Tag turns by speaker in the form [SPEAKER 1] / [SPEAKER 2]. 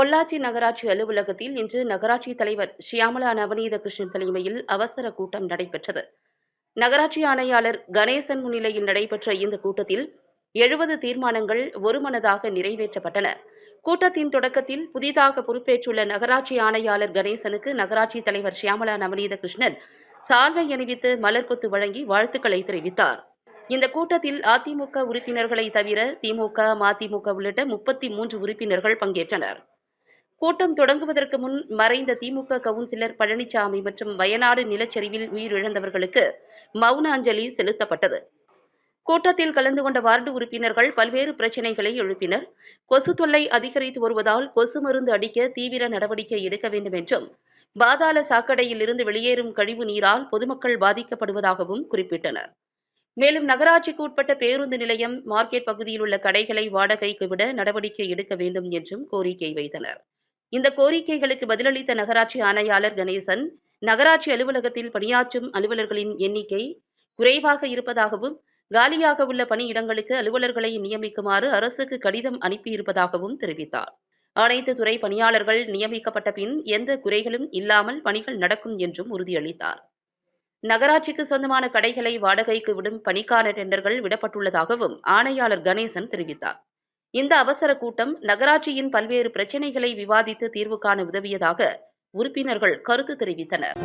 [SPEAKER 1] பொள்ளாச்சி நகராட்சி அலுவலகத்தில் இன்று நகராட்சி தலைவர் ஷியாமலா நவநீத கிருஷ்ணன் தலைமையில் அவசர கூட்டம் நடைபெற்றது. நகராட்சி ஆணையாளர் கணேசன் முன்னிலையில் நடைபெற்ற இந்த கூட்டத்தில் எழுபது தீர்மானங்கள் ஒருமனதாக நிறைவேற்றப்பட்டன. கூட்டத்தின் தொடக்கத்தில் புதிதாக பொறுப்பேற்றுள்ள நகராட்சி ஆணையாளர் கணேசனுக்கு நகராட்சி தலைவர் ஷியாமலா நவநீத கிருஷ்ணன் சால்வை அணிவித்து மலர்கொத்து வழங்கி வாழ்த்துக்களை தெரிவித்தார். இந்த கூட்டத்தில் அதிமுக உறுப்பினர்களை தவிர திமுக மதிமுக உள்ளிட்ட முப்பத்தி மூன்று உறுப்பினர்கள் பங்கேற்றனர். கூட்டம் தொடங்குவதற்கு முன் மறைந்த திமுக கவுன்சிலர் பழனிசாமி மற்றும் வயநாடு நிலச்சரிவில் உயிரிழந்தவர்களுக்கு மௌன அஞ்சலி செலுத்தப்பட்டது. கூட்டத்தில் கலந்து கொண்ட வார்டு உறுப்பினர்கள் பல்வேறு பிரச்சினைகளை எழுப்பினர். கொசு தொல்லை அதிகரித்து வருவதால் கொசு மருந்து அடிக்க தீவிர நடவடிக்கை எடுக்க வேண்டும் என்றும் பாதாள சாக்கடையில் இருந்து வெளியேறும் கழிவு நீரால் பொதுமக்கள் பாதிக்கப்படுவதாகவும் குறிப்பிட்டனர். மேலும் நகராட்சிக்கு உட்பட்ட பேருந்து நிலையம் மார்க்கெட் பகுதியில் உள்ள கடைகளை வாடகைக்கு விட நடவடிக்கை எடுக்க வேண்டும் என்றும் கோரிக்கை வைத்தனர். இந்த கோரிக்கைகளுக்கு பதிலளித்த நகராட்சி ஆணையாளர் கணேசன் நகராட்சி அலுவலகத்தில் பணியாற்றும் அலுவலர்களின் எண்ணிக்கை குறைவாக இருப்பதாகவும் காலியாக உள்ள பணியிடங்களுக்கு அலுவலர்களை நியமிக்குமாறு அரசுக்கு கடிதம் அனுப்பியிருப்பதாகவும் தெரிவித்தார். அனைத்து துறை பணியாளர்கள் நியமிக்கப்பட்ட பின் எந்த குறைகளும் இல்லாமல் பணிகள் நடக்கும் என்றும் உறுதியளித்தார். நகராட்சிக்கு சொந்தமான கடைகளை வாடகைக்கு விடும் பணிக்கான டெண்டர்கள் விடப்பட்டுள்ளதாகவும் ஆணையாளர் கணேசன் தெரிவித்தார். இந்த அவசர கூட்டம் நகராட்சியின் பல்வேறு பிரச்சினைகளை விவாதித்து தீர்வு காண உதவியதாக உறுப்பினர்கள் கருத்து தெரிவித்தனர்.